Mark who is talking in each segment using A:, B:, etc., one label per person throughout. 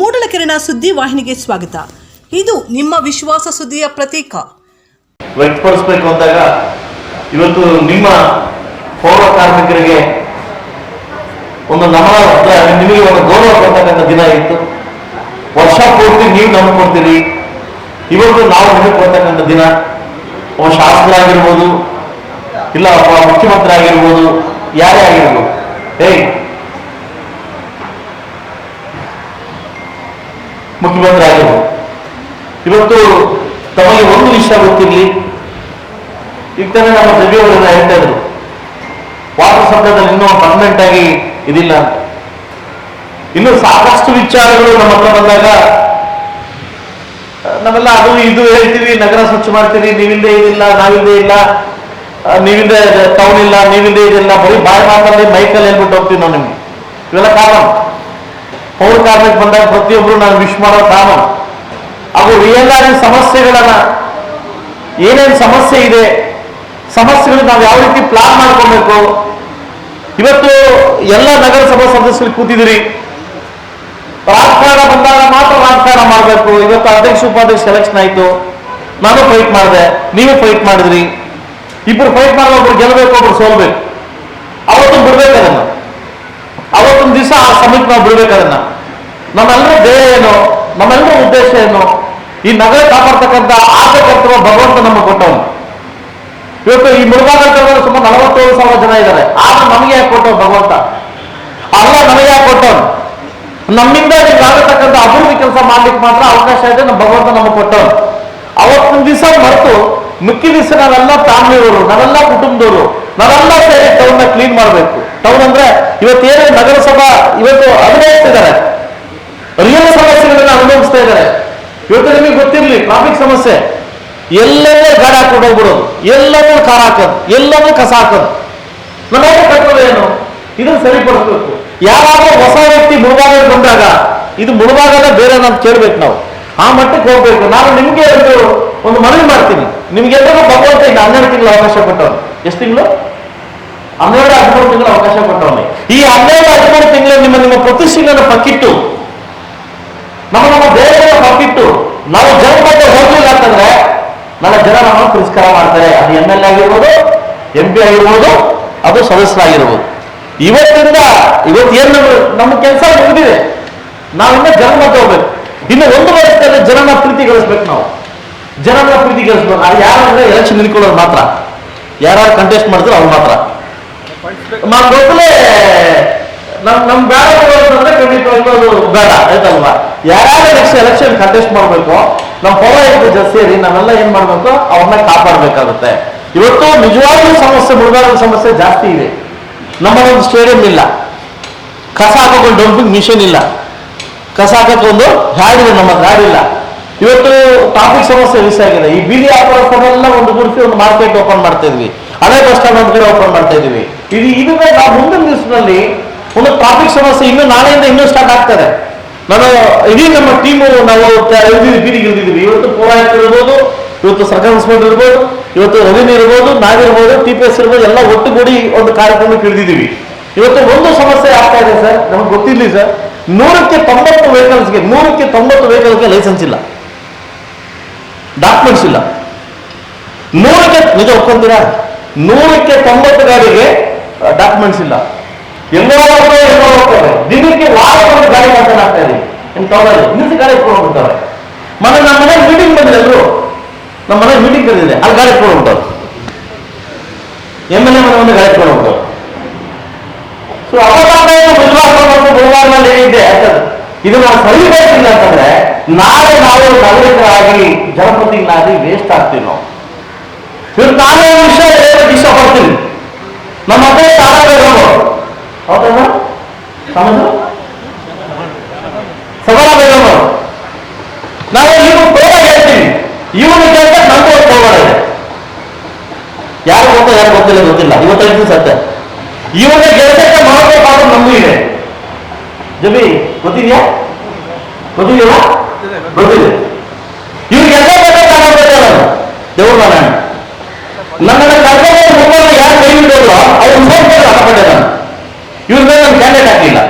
A: ಮೂಡಲಕೆರೆನ ಸುದ್ದಿ ವಾಹಿನಿಗೆ ಸ್ವಾಗತ. ಇದು ನಿಮ್ಮ ವಿಶ್ವಾಸ ಸುದ್ದಿಯ ಪ್ರತೀಕ.
B: ವ್ಯಕ್ತಪಡಿಸಬೇಕು ಅಂದಾಗ ಇವತ್ತು ನಿಮ್ಮ ಪೌರ ಕಾರ್ಮಿಕರಿಗೆ ಒಂದು ನಮನ ನಿಮಗೆ ಒಂದು ಗೌರವ ಕೊಡ್ತಕ್ಕಂಥ ದಿನ ಇತ್ತು. ವರ್ಷ ಪೂರ್ತಿ ನೀವು ನಮ್ಗೆ ಕೊಡ್ತೀರಿ. ಇವತ್ತು ನಾವು ನಿಮಗೆ ಕೊಡ್ತಕ್ಕಂಥ ದಿನ. ಒಬ್ಬ ಶಾಸಕರಾಗಿರ್ಬೋದು, ಇಲ್ಲ ಒಬ್ಬ ಮುಖ್ಯಮಂತ್ರಿ ಆಗಿರ್ಬೋದು ಯಾರೇ ಆಗಿರ್ಬೋದು. ಹೇಯ್ ಮುಖ್ಯಮಂತ್ರಿ ಆಗಿರ್ಬೋದು ಇವತ್ತು ತಮಗೆ ಒಂದು ವಿಷಯ ಗೊತ್ತಿರಲಿ. ಈಗ ತಾನೇ ನಮ್ಮ ಸಭೆಯವರೆಲ್ಲ ಹೇಳ್ತಾ ಇದ್ರು. ಇನ್ನೂ ಪರ್ಮನೆಂಟ್ ಆಗಿ ಇದಿಲ್ಲ ಇನ್ನು ಸಾಕಷ್ಟು ವಿಚಾರಗಳು ನಮ್ಮ ಹತ್ರ ಬಂದಾಗ ನಾವೆಲ್ಲ ಅದು ಇದು ಹೇಳ್ತೀವಿ, ನಗರ ಸ್ವಚ್ಛ ಮಾಡ್ತೀವಿ ನೀವಿಂದೇ ಇದಿಲ್ಲ, ನಾವಿಲ್ಲದೆ ಇಲ್ಲ ನೀವಿಲ್ಲದೆ ಟೌನ್ ಇಲ್ಲ, ನೀವಿಲ್ಲದೆ ಇದಿಲ್ಲ, ಬರೀ ಬಾಯಿ ಮಾತಾಡಿ ಮೈಕಲ್ಲಿ ಹೇಳ್ಬಿಟ್ಟು ಹೋಗ್ತೀವಿ ನಾವು ನಿಮ್ಗೆ. ಇವೆಲ್ಲ ಕಾಮನ್ ಪೌರ ಕಾರ್ಮಿಕ ಬಂದಾಗ ಪ್ರತಿಯೊಬ್ಬರು ನಾನು ವಿಶ್ ಮಾಡೋ ಕಾಮನ್ ಹಾಗೂ ರಿಯಲ್ ಆಗಿ ಸಮಸ್ಯೆಗಳನ್ನ, ಏನೇನು ಸಮಸ್ಯೆ ಇದೆ, ಸಮಸ್ಯೆಗಳು ನಾವು ಯಾವ ರೀತಿ ಪ್ಲಾನ್ ಮಾಡ್ಕೊಬೇಕು. ಇವತ್ತು ಎಲ್ಲ ನಗರಸಭಾ ಸದಸ್ಯರು ಕೂತಿದ್ದೀರಿ. ರಾಜಕಾರಣ ಬಂದಾಗ ಮಾತ್ರ ರಾಜಕಾರಣ ಮಾಡಬೇಕು. ಇವತ್ತು ಅಧ್ಯಕ್ಷ, ಉಪಾಧ್ಯಕ್ಷ ಸೆಲೆಕ್ಷನ್ ಆಯ್ತು. ನಾನು ಫೈಟ್ ಮಾಡಿದೆ, ನೀವು ಫೈಟ್ ಮಾಡಿದ್ರಿ. ಇಬ್ಬರು ಫೈಟ್ ಮಾಡಿದ್ರೆ ಒಬ್ರು ಗೆಲ್ಲಬೇಕು ಒಬ್ರು ಸೋಲ್ಬೇಕು. ಅವತ್ತು ಬಿಡ್ಬೇಕು ಅದನ್ನ. ದಿವಸ ಆ ನಾವು ನಮ್ಮೆಲ್ಲರ ಧ್ಯೇಯ ಏನು? ನಮ್ಮೆಲ್ಲರ ಉದ್ದೇಶ ಏನು? ಈ ನಗರ ಕಾಪಾಡ್ತಕ್ಕಂಥ ಆಸೆ ಭಗವಂತ ನಮ್ಮ ಕೊಟ್ಟವನು. ಇವತ್ತು ಈ ಮುಳುಗಾಗಲ್ ಸುಮಾರು ನಲವತ್ತೇಳು ಸಾವಿರ ಜನ ಇದ್ದಾರೆ. ಆದ್ರೆ ನಮಗೆ ಯಾಕೆ ಕೊಟ್ಟವ್ ಭಗವಂತ? ಅಲ್ಲ, ನಮಗೆ ಯಾಕೆ ಕೊಟ್ಟವನು? ನಮ್ಮಿಂದ ಆಗತಕ್ಕಂಥ ಅಭಿವೃದ್ಧಿ ಕೆಲಸ ಮಾಡ್ಲಿಕ್ಕೆ ಮಾತ್ರ ಅವಕಾಶ ಇದೆ ನಮ್ಮ ಭಗವಂತ ನಮಗೆ ಕೊಟ್ಟವನು. ಅವತ್ತಿನ ದಿವಸ ಮರೆತು ಮಿಕ್ಕಿ ದಿವಸ ನಾವೆಲ್ಲ ಫ್ಯಾಮಿಲಿಯವರು, ನಾವೆಲ್ಲ ಕುಟುಂಬದವರು, ನಾವೆಲ್ಲ ಸೇರಿ ಟೌನ್ ಕ್ಲೀನ್ ಮಾಡಬೇಕು. ಟೌನ್ ಅಂದ್ರೆ ಇವತ್ತೇನು ನಗರಸಭಾ, ಇವತ್ತು ಅನುಭವಿಸ್ತಿದ್ದಾರೆ ರಿಯಲ್ ಸಮಸ್ಯೆಗಳನ್ನ ಅನುಭವಿಸ್ತಾ ಇದ್ದಾರೆ. ಇವತ್ತು ನಿಮಗೆ ಗೊತ್ತಿರಲಿ ಟ್ರಾಫಿಕ್ ಸಮಸ್ಯೆ. ಎಲ್ಲೆಲ್ಲೇ ಗಾಡಿ ಹಾಕೊಂಡು ಹೋಗ್ಬಿಡೋದು. ಎಲ್ಲವೂ ಕಾರ್ ಹಾಕೋದು. ಎಲ್ಲವೂ ಕಸ ಹಾಕೋದು. ನಮಗೆ ಕಟ್ಟೋದು ಏನು? ಇದನ್ನ ಸರಿಪಡಿಸ್ಬೇಕು. ಯಾರಾದ್ರೂ ಹೊಸ ವ್ಯಕ್ತಿ ಮುಳುಭಾಗ ಬಂದಾಗ, ಇದು ಮುಳುಭಾಗದ ಬೇರೆ ನಾನು ಕೇಳ್ಬೇಕು ನಾವು. ಆ ಮಟ್ಟಕ್ಕೆ ಹೋಗ್ಬೇಕು. ನಾನು ನಿಮ್ಗೆ ಒಂದು ಒಂದು ಮನವಿ ಮಾಡ್ತೀನಿ. ನಿಮ್ಗೆ ಎಲ್ಲರೂ ಭಗವಂತ ಈಗ ಹನ್ನೆರಡು ತಿಂಗಳು ಅವಕಾಶ ಕೊಟ್ಟವನು. ಎಷ್ಟು ತಿಂಗಳು? ಹನ್ನೆರಡು, ಹದಿಮೂರು ತಿಂಗಳು ಅವಕಾಶ ಕೊಟ್ಟವನು. ಈ ಹನ್ನೆರಡು, ಹದಿಮೂರು ತಿಂಗಳು ನಿಮ್ಮ ನಿಮ್ಮ ಪ್ರತಿಷ್ಠೆಯನ್ನು ಪಕ್ಕಿಟ್ಟು, ನಮ್ಮ ನಮ್ಮ ದೇಹದ ಪಕ್ಕಿಟ್ಟು, ನಾವು ಜನ ಬಗ್ಗೆ ಹೋಗ್ಲಿಲ್ಲ ಅಂತಂದ್ರೆ ನನ್ನ ಜನ ನಮ್ಮನ್ನು ತಿರಸ್ಕಾರ ಮಾಡ್ತಾರೆ. ಅದು ಎಂ ಎಲ್ ಎ ಆಗಿರ್ಬೋದು ಎಂ ಪಿ ಆಗಿರ್ಬೋದು, ಅದು ಸದಸ್ಯರಾಗಿರ್ಬೋದು. ಇವತ್ತಿಂದ, ಇವತ್ತು ಏನು ನಮ್ಮ ನಮ್ಮ ಕೆಲಸ ಮುಗಿದಿದೆ. ನಾವಿನ್ನ ಜನ ಮಧ್ಯೆ ಹೋಗ್ಬೇಕು. ಇನ್ನು ಒಂದು ವರ್ಷದಲ್ಲಿ ಜನನ ಪ್ರೀತಿ ಗಳಿಸ್ಬೇಕು ನಾವು. ಜನನ ಪ್ರೀತಿ ಗೆಲ್ಲಿಸ್ಬೇಕು ಯಾರಂದ್ರೆ ಎಲೆಕ್ಷನ್ ನಿಂತ್ಕೊಳ್ಳೋದು ಮಾತ್ರ. ಯಾರು ಕಂಟೆಸ್ಟ್ ಮಾಡಿದ್ರು ಅವ್ರು ಮಾತ್ರ. ನಾವು ಮೊದಲೇ ನಮ್ ನಮ್ ಬೇಡ ಅಂತಂದ್ರೆ ಖಂಡಿತವಾಗ್ಲೂ ಅದು ಬೇಡ, ಆಯ್ತಲ್ವಾ? ಯಾರ್ಯಾರು ನೆಕ್ಸ್ಟ್ ಎಲೆಕ್ಷನ್ ಕಂಟೆಸ್ಟ್ ಮಾಡ್ಬೇಕು ನಮ್ಮ ಇದ್ದು ಜಾಸ್ತಿ ಸೇರಿ ನಾವೆಲ್ಲ ಏನ್ ಮಾಡ್ಬೇಕು, ಅವ್ರನ್ನ ಕಾಪಾಡ್ಬೇಕಾಗುತ್ತೆ. ಇವತ್ತು ನಿಜವಾಗ್ಲೂ ಸಮಸ್ಯೆ ಮುಳುಗಾಡೋ ಸಮಸ್ಯೆ ಜಾಸ್ತಿ ಇದೆ. ನಮ್ಮದೊಂದು ಸ್ಟೇಡಿಯಂ ಇಲ್ಲ. ಕಸ ಹಾಕೋಕೊಂಡು ಡಂಪಿಂಗ್ ಮಿಷನ್ ಇಲ್ಲ. ಕಸ ಹಾಕಕ್ಕೆ ಒಂದು ಗಾಡಿ ನಮ್ಮ ಗಾಡಿ ಇಲ್ಲ ಇವತ್ತು ಟ್ರಾಫಿಕ್ ಸಮಸ್ಯೆ ಮಿಸ್ ಆಗಿದೆ. ಈ ಬೀದಿ ವ್ಯಾಪಾರಸ್ಥರೆಲ್ಲ ಒಂದು ಗುರುತಿ ಒಂದು ಮಾರ್ಕೆಟ್ ಓಪನ್ ಮಾಡ್ತಾ ಇದ್ವಿ. ಹಳೆ ಬಸ್ ಕಡೆ ಓಪನ್ ಮಾಡ್ತಾ ಇದೀವಿ. ಇದು ಇದನ್ನ ನಾವು ಮುಂದಿನ ದಿವಸದಲ್ಲಿ ಒಂದು ಟ್ರಾಫಿಕ್ ಸಮಸ್ಯೆ ಇನ್ನು ನಾಳೆಯಿಂದ ಇನ್ನೂ ಸ್ಟಾರ್ಟ್ ಆಗ್ತದೆ. ನಾನು ಇಡೀ ನಮ್ಮ ಟೀಮು ನಾವು ಇಳಿದಿದ್ದೀವಿ ಬೀದಿಗೆ ಇಳಿದಿದ್ದೀವಿ ಇವತ್ತು ಪೌರಾಯುಕ್ತ ಇರ್ಬೋದು, ಇವತ್ತು ಸರ್ಕಾರ ಇನ್ಸ್ಪೆಕ್ಟರ್ ಇರ್ಬೋದು, ಇವತ್ತು ರವೀನ್ ಇರ್ಬೋದು ನಾವಿರ್ಬೋದು ಟಿ ಪಿ ಎಸ್ ಇರ್ಬೋದು, ಎಲ್ಲ ಒಟ್ಟುಗೂಡಿ ಒಂದು ಕಾರ್ಯಕ್ರಮಕ್ಕೆ ಇಳಿದಿದ್ದೀವಿ ಇವತ್ತು ಒಂದು ಸಮಸ್ಯೆ ಆಗ್ತಾ ಇದೆ ಸರ್, ನಮಗೆ ಗೊತ್ತಿರಲಿ ಸರ್. ನೂರಕ್ಕೆ ತೊಂಬತ್ತು ವೆಹಿಕಲ್ಸ್ಗೆ ನೂರಕ್ಕೆ ತೊಂಬತ್ತು ವೆಹಿಕಲ್ಸ್ಗೆ ಲೈಸೆನ್ಸ್ ಇಲ್ಲ. ಡಾಕ್ಯುಮೆಂಟ್ಸ್ ಇಲ್ಲ. ನೂರಕ್ಕೆ, ನಿಜ ಒಪ್ಕೊಂತೀರಾ? ನೂರಕ್ಕೆ ತೊಂಬತ್ತು ಗಾಡಿಗೆ ಡಾಕ್ಯುಮೆಂಟ್ಸ್ ಇಲ್ಲ. ಎಲ್ಲೋ ಎಲ್ಲೋ ಹೋಗ್ತಾರೆ ದಿನಕ್ಕೆ ವಾರ ಒಂದು ಗಾಡಿ ಮಾತನಾಡ್ತಾ ಇದೀವಿ ನಿಮ್ ಟೌನಲ್ಲಿ ನಿಲ್ಸಿ ಗಾಡಿ ಎತ್ಕೊಂಡು ಹೋಗ್ಬಿಡ್ತವೆ ಮೊನ್ನೆ ನಮ್ಮ ಮನೆ ಮೀಟಿಂಗ್ ಬಂದಿದೆ ಎಲ್ಲರೂ. ನಮ್ಮ ಮನೆ ಮೀಟಿಂಗ್ ಬಂದಿದೆ. ಅಲ್ಲಿ ಗಾಡಿ ಎತ್ಕೊಂಡು ಹೋಗ್ತಾರೆ ಎಂ ಎಲ್ ಎ ಮನೆ ಒಂದು ಗಾಡಿ ಎತ್ಕೊಂಡು ಹೋಗ್ತಾರೆ ಸೊ ಅವರ ಬುಧವಾರ ಮತ್ತು ಬುಧವಾರದಲ್ಲಿ ಏನಿದೆ ಅಂತದ್ದು ಇದು ನಾವು ಸರಿಬೇಕಿಲ್ಲ ಅಂತಂದ್ರೆ ನಾಳೆ ನಾವು ನಾಗರಿಕರಾಗಿ ಜನಪ್ರತಿನಿಧಿ ವೇಸ್ಟ್ ಆಗ್ತೀವಿ ನಾವು. ಇವತ್ತು ನಾನೇ ವಿಷಯ ಹೇಳೋದಕ್ಕೆ ಇಷ್ಟಪಡ್ತೀನಿ. ನಮ್ಮ ಅದೇ ತಾರಾಬೇಗಮ್ಮ ಹೌದಲ್ಲ ಸಮಜ ಸಬಲ ನಾವು ಹೇಳ್ತೀವಿ. ಇವನು ಕೇಳ್ತಾ ನಮ್ದು ಒಂದು ಇದೆ. ಯಾರು ಗೊತ್ತೋ, ಯಾರು ಗೊತ್ತಿಲ್ಲ ಗೊತ್ತಿಲ್ಲ. ಇವತ್ತೈದು ಸತ್ಯ. ಇವನ ಗೆಲ್ಸಕ್ಕೆ ಮಾಡಬೇಕಾದ್ರೂ ನಮಗೂ ಇದೆ. ಜಬಿ ಗೊತ್ತಿದ್ಯಾ? ಗೊತ್ತಿದೆಯಲ್ಲ? ಗೊತ್ತಿದೆ. ಇವ್ರಿಗೆಲ್ಲ ಎಲ್ಲ ದೇವ್ರ ನಾರಾಯಣ. ನನ್ನನ್ನು ಕರ್ಕೊಂಡು ಮುಂಬೈ ಯಾರು ಕೈ ಬಿಡೋದು ಅವ್ರು ಹೋಗ್ಬೇಕು ಹಾಕೊಂಡೆ ನಾನು ಇವ್ರ ಮೇಲೆ ನಾನು ಕ್ಯಾಂಡಿಡೇಟ್ ಹಾಕಲಿಲ್ಲ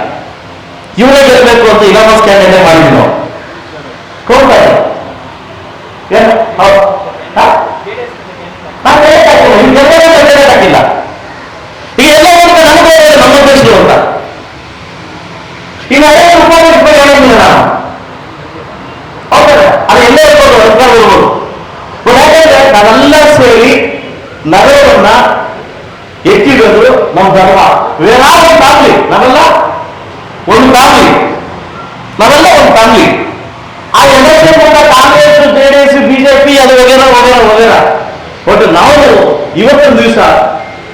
B: ಇವರೇ ಗೆಲ್ಲಬೇಕು ಅಂತ ಇಲಾಮಸ್ ಕ್ಯಾಂಡಿಡೇಟ್ ಮಾಡಿದ್ವಿ ನಾವು ಕೋರ್ಟ್ ಏನು ಹೌದು ಹಾ? ನಾನ್ candidate ಹಾಕಿಲ್ಲ. ನಿಮ್ ಗೆಲ್ಲೋರು candidate ಹಾಕಿಲ್ಲ ಈಗ ಎಲ್ಲ ಹೋಗ್ತಾ ನಮ್ಗೆ ನಮ್ಮ ದೇಶದಲ್ಲಿ ಅಂತ ಈಗ ಐವತ್ತು ರೂಪಾಯಿ ರೂಪಾಯಿ ಹೇಳಿದ್ದಿಲ್ಲ ನಾನು ಹೌದಲ್ಲ ಅದು ಎಲ್ಲೇ ಇರ್ಬೋದು ಅಧಿಕಾರ ಇರ್ಬೋದು ಬಟ್ ಯಾಕಂದ್ರೆ ನಾವೆಲ್ಲ ಸೇರಿ ನಗರವನ್ನ ಎತ್ತಿಡೋದು ನಮ್ಮ ಧರ್ಮ. ನಾವೆಲ್ಲ ಒಂದು ಫ್ಯಾಮಿಲಿ ನಾವೆಲ್ಲ ಒಂದು ಫ್ಯಾಮಿಲಿ ನಾವೆಲ್ಲ ಒಂದು ಫ್ಯಾಮಿಲಿ ಆ ಬಂದ ಕಾಂಗ್ರೆಸ್ ಜೆಡಿಎಸ್ ಬಿಜೆಪಿ ಅದು ವಗೇರ ವಗೇರ ವಗೇರ ಬಟ್ ನಾವು ಇವತ್ತೊಂದು ದಿವಸ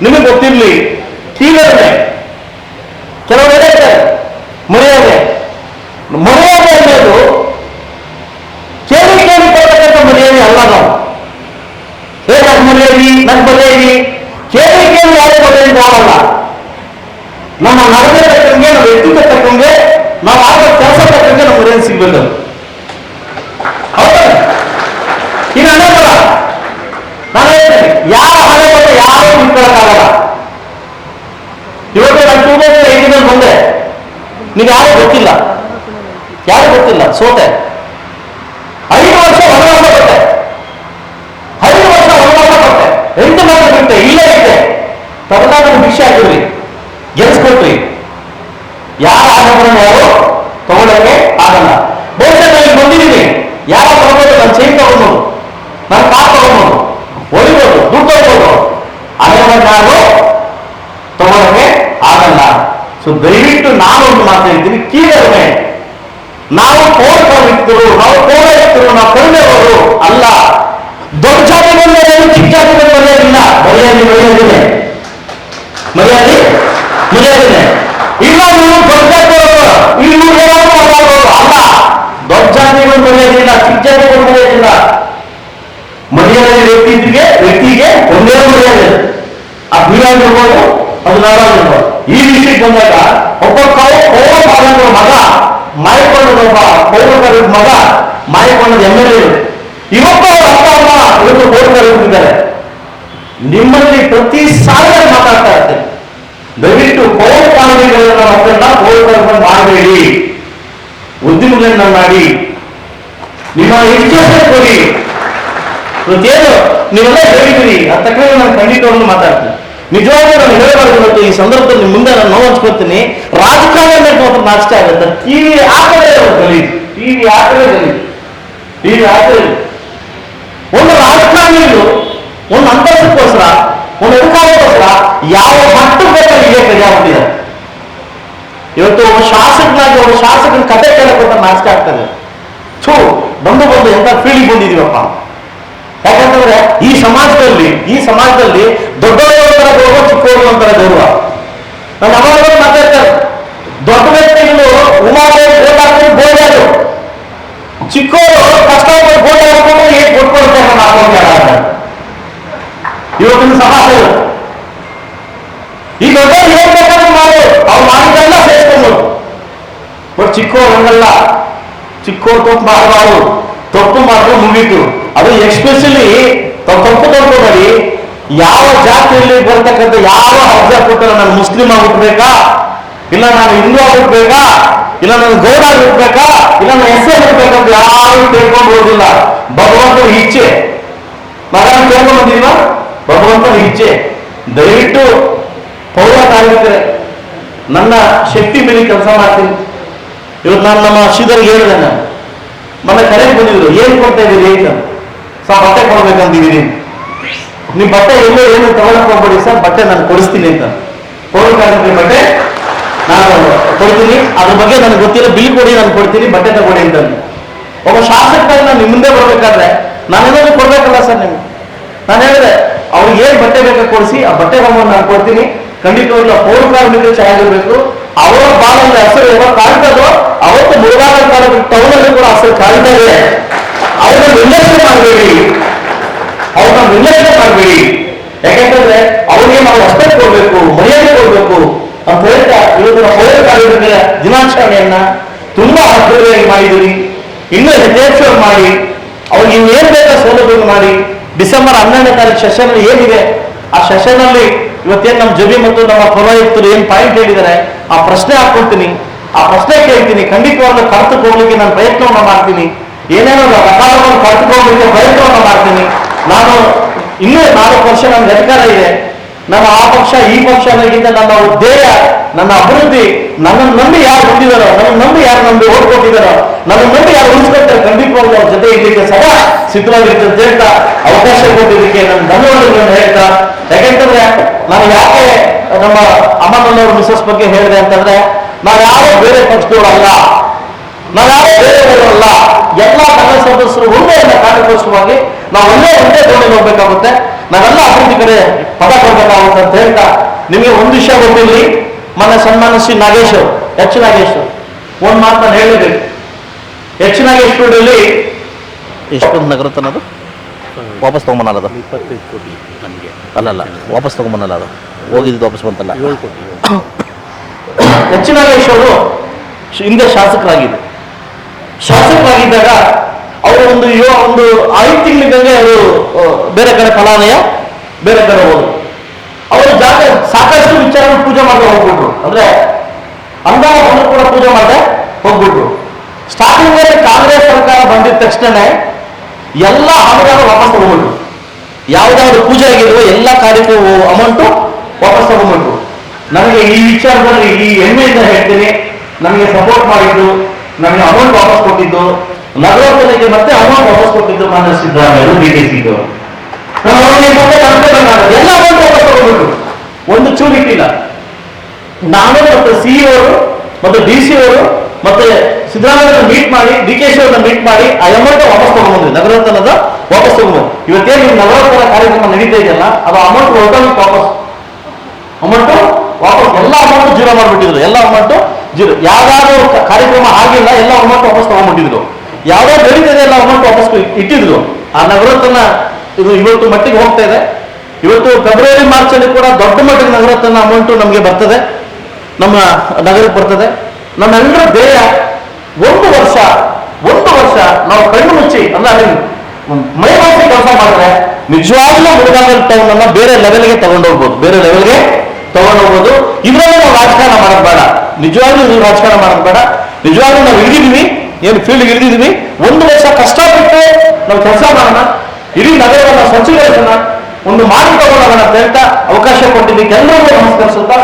B: ನಿಮಗೆ ಗೊತ್ತಿರ್ಲಿ ತೀವ್ರತೆ ಹೇಳ್ತಾರೆ ಮರ್ಯಾದೆ. ಮರ್ಯಾದೆ ಅನ್ನೋದು ಕೇಳಿ ಕೇಳಿ ಕೊಡ್ತಕ್ಕಂಥ ಮರ್ಯಾದೆ ಅಲ್ಲ ನಾವು ಏ ನನ್ ಮರ್ಯಾದಿ ನನ್ ಮರ್ಯಾದಿ ಕೇಳಿ ಕೇಳಿ ಯಾರು ಮರ್ಯಾದೆ ಮಾಡಲ್ಲ ನಮ್ಮ ನಡತೆ ತಕ್ಕಂಗೆ ನಮ್ಮ ವ್ಯಕ್ತಿತ್ವ ತಕ್ಕಂಗೆ ನಾವು ಆಗೋ ಕೆಲಸ ತಕ್ಕಂಗೆ ನಮ್ಮ ಮರ್ಯಾದೆ ಸಿಗ್ಬೇಕು ಹೌದಾ ಈಗ ಹಣೆ ಬರ ನಾನು ಹೇಳ್ತೇನೆ ಯಾರ ಹಣೆ ಬರ ಯಾರು ನಿಂತ್ಕೊಳ್ಳಕ್ಕಾಗಲ್ಲ ಇವತ್ತು ನಾನು ಟೂ ತೌಸಂಡ್ ಏಯ್ಟೀನಲ್ಲಿ ಬಂದೆ ನೀವು ಯಾರು ಗೊತ್ತಿಲ್ಲ? ಯಾರು ಗೊತ್ತಿಲ್ಲ? ಸೋತೆ. ಐದು ವರ್ಷ ವನವಾಸ ಕೊಟ್ಟೆ. ಐದು ವರ್ಷ ವನವಾಸ ಕೊಟ್ಟೆ. ಎಂಟು ಮಾತ್ರ ಬಿಟ್ಟೆ ಇಲ್ಲೇ ಇದೆ ತಗೊಂಡಾಗ ಭಿಕ್ಷೆ ಆಗಿರ್ರಿ ಗೆಲ್ಸ್ಕೊಟ್ರಿ. ಯಾರ ಆಡಂಬರನ ಯಾರು ತಗೊಳ್ಳಕ್ಕೆ ಆಗಲ್ಲ. ಬಹುಶಃ ನಾನು ಬಂದಿದ್ದೀನಿ. ಯಾರ ತಗೊಂಡು ನನ್ನ ಚೈನ್ ತಗೊಂಡು ನನ್ನ ಕಾರ್ ತಗೊಂಡು ಒಳಿಬೋದು ದುಡ್ಡು ಹೋಗ್ಬೋದು ಅದನ್ನು ನಾನು ತಗೊಳ್ಳಕ್ಕೆ ಆಗಲ್ಲ. ಸೊ ದಯವಿಟ್ಟು ಮಾತು ಹೇಳ್ತೀನಿ ಕೀಳರಿಮೆ. ನಾವು ಪೌರಕರಿದ್ರು ನಾವು ಪೌರಹಿತರು ನಾವು ಅಲ್ಲ. ದೊಡ್ಡ ಜಾತಿ ಬಂದರೆ ಚಿಕ್ಕ ಜಾತಿ ಮರ್ಯಾದಿಲ್ಲ ಮರ್ಯಾದೆ? ಮರ್ಯಾದಿದೆ ಮರ್ಯಾದೆ ಮರ್ಯಾದಿದೆ ಇಲ್ಲ ನೀವು ದೊಡ್ಡ ಅಲ್ಲ ದೊಡ್ಡ ಜಾತಿಗಳು ಮರ್ಯಾದಿಲ್ಲ ಚಿಕ್ಕ ಜಾತಿಗಳು ವ್ಯಕ್ತಿಗೆ ವ್ಯಕ್ತಿಗೆ ಒಂದೇ ಮರ್ಯಾದೆ. ಅದು ನೀವಾಗಿರ್ಬೋದು ನಾವಾಗಿರ್ಬೋದು ಈ ವಿಷಯಕ್ಕೆ ಬಂದಾಗ ಒಬ್ಬ ಪೌರ ಮಗ ಮಾಯಕೊಂಡದ ಒಬ್ಬ ಪೌರಕರ ಮಗ ಮಾಯಕೊಂಡದ ಎಂ ಎಲ್ ಎ ಇವತ್ತು ಅಪ್ಪ ಅಮ್ಮ ಇವತ್ತು ಪೌರಕರಿದ್ದಾರೆ ನಿಮ್ಮಲ್ಲಿ ಪ್ರತಿ ಸಾವಿರ ಮಾತಾಡ್ತಾ ಇರ್ತೇನೆ. ದಯವಿಟ್ಟು ಪೌರ ಕಾನೂನುಗಳನ್ನ ಮಕ್ಕಳನ್ನ ಮಾಡಬೇಡಿ. ಉದ್ಯಮಗಳನ್ನ ಮಾಡಿ. ನಿಮ್ಮ ಎಜುಕೇಶನ್ ಕೊಡಿ. ಇವತ್ತೇನು ನೀವೆಲ್ಲ ಹೇಳಿದಿರಿ ಆ ತಕ್ಕ ನಾನು ಖಂಡಿತವನ್ನು ಮಾತಾಡ್ತೀನಿ. ನಿಜವಾಗ್ಲೂ ನಾನು ಹೇಳಬಾರ್ದು ಇವತ್ತು ಈ ಸಂದರ್ಭದಲ್ಲಿ ಮುಂದೆ ನಾನು ನೋವು ಹಂಚ್ಕೊಳ್ತೀನಿ ರಾಜಕಾರಣ ಮಾತ್ರ ನಾಚಿಕೆ ಆಗುತ್ತೆ ಟಿವಿ ಆ ಕಡೆ ಗಲೀಜು ಟಿವಿ ಆ ಕಡೆ ಗಲೀಜು ಟಿವಿ ಆ ಕಡೆ ಒಂದು ರಾಜಕಾರಣಿಗಳು ಒಂದು ಅಂತಸ್ತಕ್ಕೋಸ್ಕರ ಒಂದು ಅಧಿಕಾರಕ್ಕೋಸ್ಕರ ಯಾವ ಮಟ್ಟಕ್ಕೆ ಬೇಕಾದ್ರೆ ಇದೇ ಕೈಯಾಗ್ಬಿಟ್ಟಿದ್ದಾರೆ ಇವತ್ತು ಒಬ್ಬ ಶಾಸಕನಾಗಿ ಒಬ್ಬ ಶಾಸಕನ ಕತೆ ಕೇಳಕ್ಕೆ ನಾಚಿಕೆ ಆಗ್ತದೆ ಥೂ, ಬಂದು ಬಂದು ಎಂತ ಫೀಲಿಂಗ್ ಬಂದಿದೀವಪ್ಪ. ಯಾಕಂತಂದ್ರೆ ಈ ಸಮಾಜದಲ್ಲಿ ಈ ಸಮಾಜದಲ್ಲಿ ದೊಡ್ಡವರು ಒಂಥರ ಗೌರವ, ಚಿಕ್ಕವರು ಒಂಥರ ಗೌರವ. ನಮ್ಮ ಅವಾಗ ಮಾತಾಡ್ತಾರೆ, ದೊಡ್ಡ ವ್ಯಕ್ತಿಗಳು ಉಮಾದೇವಿ ಗೋಟ್ ಹಾಕೊಂಡು ಬೋರ್ಡ್ ಚಿಕ್ಕವರು ಕಷ್ಟಪಟ್ಟು ಗೋಟ್ ಹಾಕೊಂಡು ಏನ್ ಕೊಟ್ಕೊಳ್ತಾರೆ ಹಾಕೊಂಡು ಇವತ್ತಿನ ಸಮಾಜ. ಈ ದೊಡ್ಡವ್ರು ಏನ್ ಬೇಕಾದ್ರೂ ಮಾಡು, ಅವ್ರು ಮಾಡಿದ್ದೆಲ್ಲ ಸೇರಿಸ್ಕೊಂಡು. ಬಟ್ ಚಿಕ್ಕವ್ರು ಹಂಗಲ್ಲ. ಚಿಕ್ಕವ್ರು ತಪ್ಪು ಮಾಡಬಾರ್ದು ತಪ್ಪು ಮಾಡಿದ್ರೆ ಮುಗೀತು ಅದು ಎಕ್ಸ್ಪೆಷಲಿ ತಪ್ಪು ತಪ್ಪಿಕೊಂಡ್ರಿ ಯಾವ ಜಾತಿಯಲ್ಲಿ ಬರ್ತಕ್ಕಂಥ ಯಾವ ಅರ್ಜ ಕೊಟ್ಟರೆ ನಾನು ಮುಸ್ಲಿಂ ಆಗ್ಬಿಟ್ಬೇಕಾ ಇಲ್ಲ ನಾನು ಹಿಂದೂ ಆಗ್ಬಿಟ್ಬೇಕಾ ಇಲ್ಲ ನಾನು ಗೌಡ ಆಗಿರ್ಬೇಕಾ ಇಲ್ಲ ನಾನು ಎಸ್ ಆಗ್ಬಿಟ್ಬೇಕಂತ ಯಾರು ತಿಳ್ಕೊಂಡು ಹೋಗಿಲ್ಲ ಭಗವಂತನ ಇಚ್ಛೆ. ನಾನು ಕೇಳ್ಕೊಂಡು ಬಂದಿಲ್ವಾ ಭಗವಂತನ ಇಚ್ಛೆ. ದಯವಿಟ್ಟು ಪೌರ ಕಾರ್ಮಿಕರೇ ನನ್ನ ಶಕ್ತಿ ಮೇಲೆ ಕೆಲಸ ಮಾಡ್ತೀನಿ. ಇವತ್ತು ನಾನು ನಮ್ಮ ಶ್ರೀಧರ್ಗೆ ಹೇಳಿದೆ ನಾನು. ಮೊನ್ನೆ ಕರೆಗೆ ಬಂದಿದ್ರು, ಏನು ಕೊಡ್ತಾ ಇದ್ದೀರಿ ಅಂತ. ಸರ್, ಬಟ್ಟೆ ಕೊಡ್ಬೇಕಂತಿದ್ದೀನಿ ನೀವು ಬಟ್ಟೆ ಎಲ್ಲ ಏನು ತಗೊಳಕ್ ಸರ್, ಬಟ್ಟೆ ನಾನು ಕೊಡಿಸ್ತೀನಿ ಅಂತ. ಕಾರ್ಮಿಕರ ಬಟ್ಟೆ ನಾನು ಕೊಡ್ತೀನಿ. ಅದ್ರ ಬಗ್ಗೆ ನನಗೆ ಗೊತ್ತಿಲ್ಲ, ಬಿಲ್ ಕೊಡಿ, ನಾನು ಕೊಡ್ತೀನಿ, ಬಟ್ಟೆ ತಗೊಳ್ಳಿ ಅಂತ ಒಬ್ಬ ಶಾಸಕರಾಗಿ ನಾನು ನಿಮ್ಮ ಮುಂದೆ ಬರ್ಬೇಕಾದ್ರೆ ನಾನೇನಾದ್ರು ಕೊಡ್ಬೇಕಲ್ಲ ಸರ್ ನಿಮ್ಗೆ? ನಾನು ಹೇಳಿದೆ, ಅವ್ರಿಗೆ ಏನ್ ಬಟ್ಟೆ ಬೇಕೋ ಕೊಡಿಸಿ, ಆ ಬಟ್ಟೆ ಬೊಮ್ಮನ್ನು ನಾನು ಕೊಡ್ತೀನಿ. ಖಂಡಿತವಾಗ್ಲೂ ಪೌರ ಕಾರ್ಮಿಕರು ಚೆನ್ನಾಗಿರ್ಬೇಕು ಅವರ ಬಾಲಲ್ಲಿ ಹೆಸರು ಯಾವಾಗ ಕಾಣ್ತದೋ ಅವತ್ತು ಮುಳುಗಾಲ ಕಾಲದಲ್ಲಿ ಟೌನಲ್ಲಿ ಕೂಡ ಹಸಿರು ಕಾಣ್ತಾ ಇದೆ. ಅವ್ರನ್ನ ನಿರ್ಲಕ್ಷ್ಯ ಮಾಡಬೇಡಿ. ಅವ್ರನ್ನ ನಿರ್ಲಕ್ಷ್ಯ ಮಾಡಬೇಡಿ. ಯಾಕೆಂತಂದ್ರೆ ಅವ್ರಿಗೆ ನಾವು ಅಷ್ಟೇ ಕೊಡ್ಬೇಕು, ಮರ್ಯಾದೆ ಕೊಡ್ಬೇಕು. ಅಂತ ಹೇಳ್ತಾ ಇವತ್ತು ನಾವು ಪೌರ ದಿನಾಚರಣೆಯನ್ನ ತುಂಬಾ ಅದ್ಭುತವಾಗಿ ಮಾಡಿದ್ದೀರಿ. ಇನ್ನೂ ಯಥೇಚ್ಛ ಮಾಡಿ. ಅವ್ರಿಗೆ ಇನ್ನೇನ್ ಬೇಕಾದ ಸೌಲಭ್ಯ ಮಾಡಿ. ಡಿಸೆಂಬರ್ ಹನ್ನೆರಡನೇ ತಾರೀಕು ಸೆಷನ್ ಏನಿದೆ, ಆ ಸೆಷನ್ ಅಲ್ಲಿ ಇವತ್ತೇನು ನಮ್ಮ ಜಬಿ ಮತ್ತು ನಮ್ಮ ಪುರೋಹಿತರು ಏನ್ ಪಾಯಿಂಟ್ ಹೇಳಿದ್ದಾರೆ, ಆ ಪ್ರಶ್ನೆ ಹಾಕೊಳ್ತೀನಿ ಆ ಪ್ರಶ್ನೆ ಕೇಳ್ತೀನಿ. ಖಂಡಿತವಾಗ್ಲೂ ಕರ್ತಕ್ಕೆ ನಾನು ಪ್ರಯತ್ನವನ್ನು ಮಾಡ್ತೀನಿ. ಏನೇನೋ ಅಕಾಲವನ್ನು ಕರ್ತಕ್ಕೆ ಪ್ರಯತ್ನವನ್ನು ಮಾಡ್ತೀನಿ. ನಾನು ಇನ್ನೂ ನಾಲ್ಕು ವರ್ಷ ನನ್ನ ಅಧಿಕಾರ ಇದೆ. ನನ್ನ ಆ ಪಕ್ಷ, ಈ ಪಕ್ಷ ಅನ್ನೋದಕ್ಕಿಂತ ನನ್ನ ಧ್ಯೇಯ ನನ್ನ ಅಭಿವೃದ್ಧಿ, ನನ್ನನ್ನು ನಂಬಿ ಯಾರು ಹೊಂದಿದಾರೋ ನನ್ನ ನಂಬಿ ಯಾರು ನಂಬಿ ಓಟ್ ಕೊಟ್ಟಿದ್ದಾರೋ ನನ್ನ ನಂಬಿ ಯಾರು ಉಳಿಸ್ಕೊಳ್ತಾರೆ ಖಂಡಿತವಾಗ್ಲೂ ಅವ್ರ ಜೊತೆ ಇದಕ್ಕೆ ಸದಾ ಅಂತ ಹೇಳ್ತಾ, ಅವಕಾಶ ಕೊಟ್ಟಿದ್ದಕ್ಕೆ ನನ್ನ ಧನ್ಯವಾದಗಳನ್ನು ಹೇಳ್ತಾ, ಯಾಕೆಂತಂದ್ರೆ ನಾನು ಯಾಕೆ ನಮ್ಮ ಅಮ್ಮನವ್ರ ಮಿಸಸ್ ಬಗ್ಗೆ ಹೇಳಿದೆ ಅಂತಂದ್ರೆ, ನಾವು ಯಾವ ಬೇರೆ ಪಕ್ಷದವರಲ್ಲ. ನಾವು ಯಾರು ಬೇರೆಯವರಲ್ಲ ಎಲ್ಲ ನನ್ನ ಸದಸ್ಯರು ಒಂದೇನ ಕಾರ್ಯಕ್ರಮವಾಗಿ ನಾವು ಒಂದೇ ಒಂದೇ ದೋಣಿ ಹೋಗ್ಬೇಕಾಗುತ್ತೆ. ನಾವೆಲ್ಲ ಅಭಿವೃದ್ಧಿ ಕಡೆ ಪದ ಕೊಡ್ಬೇಕಾಗುತ್ತೆ ಅಂತ ಹೇಳ್ತಾ ನಿಮಗೆ ಒಂದು ವಿಷಯ ಗೊತ್ತಿರಲಿ ಮೊನ್ನೆ ಸನ್ಮಾನ ಶ್ರೀ ನಾಗೇಶ್ ಅವರು ಎಚ್ ನಾಗೇಶ್ ಅವರು. ಒಂದು ಮಾತು ನಾನು ಹೇಳಬೇಕು ಎಚ್ ನಾಗೇಶ್ ಕೂಡಲಿ ಎಷ್ಟೊಂದು ನಗರ ತನ್ನದು ವಾಪಸ್ ತಗೊಂಬನಲ್ಲ ಅದು?
C: ಇಪ್ಪತ್ತೈದು ಕೋಟಿ ನಮಗೆ.
B: ಅಲ್ಲಲ್ಲ ವಾಪಸ್ ತಗೊಂಬನಲ್ಲ ಅದು? ಹೋಗಿದ್ದು ವಾಪಸ್ ಬಂತಲ್ಲ?
C: ಏಳು ಕೋಟಿ.
B: ಎಚ್ ನಾಗೇಶ್ ಅವರು ಹಿಂದೆ ಶಾಸಕರಾಗಿದ್ದರು. ಶಾಸಕರಾಗಿದ್ದಾಗ ಅವರು ಒಂದು ಯೋ ಒಂದು ಐದು ತಿಂಗಳಿದ್ದಂಗೆ ಅವರು ಬೇರೆ ಕಡೆ ಫಲಾನಯ ಬೇರೆ ಕಡೆ ಹೋದರು. ಅವರು ಜಾಗ ಸಾಕಷ್ಟು ವಿಚಾರ ಪೂಜೆ ಮಾಡ್ತಾ ಹೋಗ್ಬಿಟ್ರು. ಅಂದ್ರೆ ಅಂದಾಜನ್ನು ಕೂಡ ಪೂಜೆ ಮಾಡದೆ ಹೋಗ್ಬಿಟ್ರು. ಸ್ಟಾರ್ಟಿಂಗ್ ಕಾಂಗ್ರೆಸ್ ಸರ್ಕಾರ ಬಂದಿದ ತಕ್ಷಣ ಎಲ್ಲ ಅನುದಾನ ವಾಪಸ್ ತಗೊಂಡ್ಬಿಟ್ರು. ಯಾವ್ದಾದ್ರು ಪೂಜೆ ಆಗಿರುವ ಎಲ್ಲ ಕಾರ್ಯಕ್ರಮ ಅಮೌಂಟು ವಾಪಸ್ ತಗೊಂಡ್ಬಿಟ್ರು. ನನಗೆ ಈ ವಿಚಾರದಲ್ಲಿ ಈ ಹೆಮ್ಮೆಯಿಂದ ಹೇಳ್ತೀನಿ. ನಮಗೆ ಸಪೋರ್ಟ್ ಮಾಡಿದ್ದು ನನಗೆ ಅಮೌಂಟ್ ವಾಪಸ್ ಕೊಟ್ಟಿದ್ದು ನಗರಕ್ಕೆ ಮತ್ತೆ ಅಮೌಂಟ್ ವಾಪಸ್ ಕೊಟ್ಟಿದ್ದು ಮಾನ್ಯ ಸಿದ್ದರಾಮಯ್ಯ ಡಿ ಟಿ ಎಲ್ಲ ಅಮೌಂಟ್ ವಾಪಸ್ ಒಂದು ಚೂರು ಇಟ್ಟಿಲ್ಲ. ನಾನು ಮತ್ತೆ ಸಿ ಅವರು ಮತ್ತು ಡಿ ಸಿ ಅವರು ಮತ್ತೆ ಸಿದ್ದರಾಮಯ್ಯ ಮೀಟ್ ಮಾಡಿ ಡಿ ಕೆ ಶಿ ಅವ್ರನ್ನ ಮೀಟ್ ಮಾಡಿ, ಆ ಅಮೌಂಟ್ ವಾಪಸ್ ತಗೊಂಡ್ಬಂದ್ವಿ. ನಗರೋತ್ಸವದ ವಾಪಸ್ ಇವತ್ತೇ ಇವತ್ತೇನು ನಗರೋತ್ಸವ ಕಾರ್ಯಕ್ರಮ ನಡೀತಾ ಇದೆಯಲ್ಲ, ಅದು ಅಮೌಂಟ್ ಹೊರಟೋಗಿ ವಾಪಸ್. ಅಮೌಂಟ್ ವಾಪಸ್ ಎಲ್ಲ ಅಮೌಂಟ್ ಜೀರೋ ಮಾಡಿಬಿಟ್ಟಿದ್ರು. ಎಲ್ಲ ಅಮೌಂಟ್ ಜೀರೋ ಯಾವ್ದಾದ್ರು ಕಾರ್ಯಕ್ರಮ ಆಗಿಲ್ಲ, ಎಲ್ಲ ಅಮೌಂಟ್ ವಾಪಸ್ ತಗೊಂಡ್ಬಿಟ್ಟಿದ್ರು. ಯಾವ್ದೋ ನಡೀತಿದೆ ಎಲ್ಲ ಅಮೌಂಟ್ ವಾಪಸ್ ಇಟ್ಟಿದ್ರು. ಆ ನಗರತನ ಇದು ಇವತ್ತು ಮಟ್ಟಿಗೆ ಹೋಗ್ತಾ ಇದೆ. ಇವತ್ತು ಫೆಬ್ರವರಿ ಮಾರ್ಚ್ ಅಲ್ಲಿ ಕೂಡ ದೊಡ್ಡ ಮಟ್ಟಿಗೆ ನಗರತನ ಅಮೌಂಟ್ ನಮಗೆ ಬರ್ತದೆ. ನಮ್ಮ ನಗರಕ್ಕೆ ಬರ್ತದೆ. ನಮ್ಮೆಲ್ಲರ ಧ್ಯೇಯ ಒಂದು ವರ್ಷ ಒಂದು ವರ್ಷ ನಾವು ಕಣ್ಣು ಮುಚ್ಚಿ ಅಂದ್ರೆ ಅಲ್ಲಿ ಮೈ ಮಾಸಿ ಕೆಲಸ ಮಾಡಿದ್ರೆ ನಿಜವಾಗ್ಲೂ ಮುಳುಗಾಗಲ್ ಟೌನ್ ಅನ್ನ ಬೇರೆ ಲೆವೆಲ್ಗೆ ತಗೊಂಡೋಗ್ಬೋದು. ಬೇರೆ ಲೆವೆಲ್ಗೆ ತಗೊಂಡೋಗ್ಬೋದು ಇದರಲ್ಲಿ ನಾವು ರಾಜಕಾರಣ ಮಾಡೋದು ಬೇಡ. ನಿಜವಾಗ್ಲೂ ನೀವು ರಾಜಕಾರಣ ಮಾಡೋದು ಬೇಡ. ನಿಜವಾಗ್ಲೂ ನಾವು ಹಿಡಿದೀವಿ ಏನು ಫೀಲ್ಡ್ ಹಿಡಿದಿದ್ವಿ. ಒಂದು ವರ್ಷ ಕಷ್ಟಪಟ್ಟು ನಾವು ಕೆಲಸ ಮಾಡೋಣ. ಇಡೀ ನಗರವನ್ನು ಸ್ವಚ್ಛಗೊಳಿಸೋಣ. ಒಂದು ಮಾಡಿ ತಗೊಳ್ಳೋಣ ಅಂತ ಹೇಳ್ತಾ ಅವಕಾಶ ಕೊಟ್ಟಿದ್ದಕ್ಕೆ ಎಲ್ಲರಿಗೂ ನಮಸ್ಕರಿಸುತ್ತಾ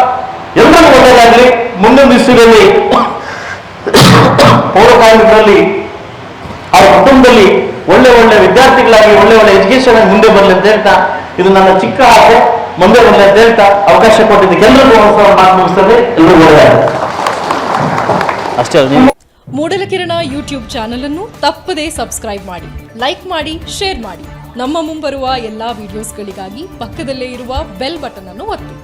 B: ಎಲ್ಲರಿಗೂ ಒಳ್ಳೆಯದಾಗಲಿ ಮುಂದಿನ ದಿವಸದಲ್ಲಿ ಪೌರ ಕಾರ್ಮಿಕರಲ್ಲಿ ಅವ್ರ ಕುಟುಂಬದಲ್ಲಿ ಒಳ್ಳೆ ಒಳ್ಳೆ ವಿದ್ಯಾರ್ಥಿಗಳಾಗಿ, ಒಳ್ಳೆ ಒಳ್ಳೆ ಎಜುಕೇಶನ್ ಮುಂದೆ ಬರಲಿ ಅಂತ ಹೇಳ್ತಾ ಇದು ನನ್ನ ಚಿಕ್ಕ ಆಸೆ. ಮುಂದೆ ಬರಲಿ ಅಂತ ಹೇಳ್ತಾ ಅವಕಾಶ ಕೊಟ್ಟಿದ್ದಕ್ಕೆ ಎಲ್ಲರಿಗೂ ಮಾತು ಮುಗಿಸ್ತದೆ ಎಲ್ಲರಿಗೂ ಅಷ್ಟೇ ಮೂಡಲ
D: ಮೂಡಲಕಿರಣ ಯೂಟ್ಯೂಬ್ ಚಾನೆಲ್ ಅನ್ನು ತಪ್ಪದೇ ಸಬ್ಸ್ಕ್ರೈಬ್ ಮಾಡಿ ಲೈಕ್ ಮಾಡಿ ಶೇರ್ ಮಾಡಿ. ನಮ್ಮ ಮುಂಬರುವ ಎಲ್ಲಾ ವಿಡಿಯೋಸ್ಗಳಿಗಾಗಿ ಪಕ್ಕದಲ್ಲೇ ಇರುವ ಬೆಲ್ ಬಟನ್ ಅನ್ನು ಒತ್ತಿ.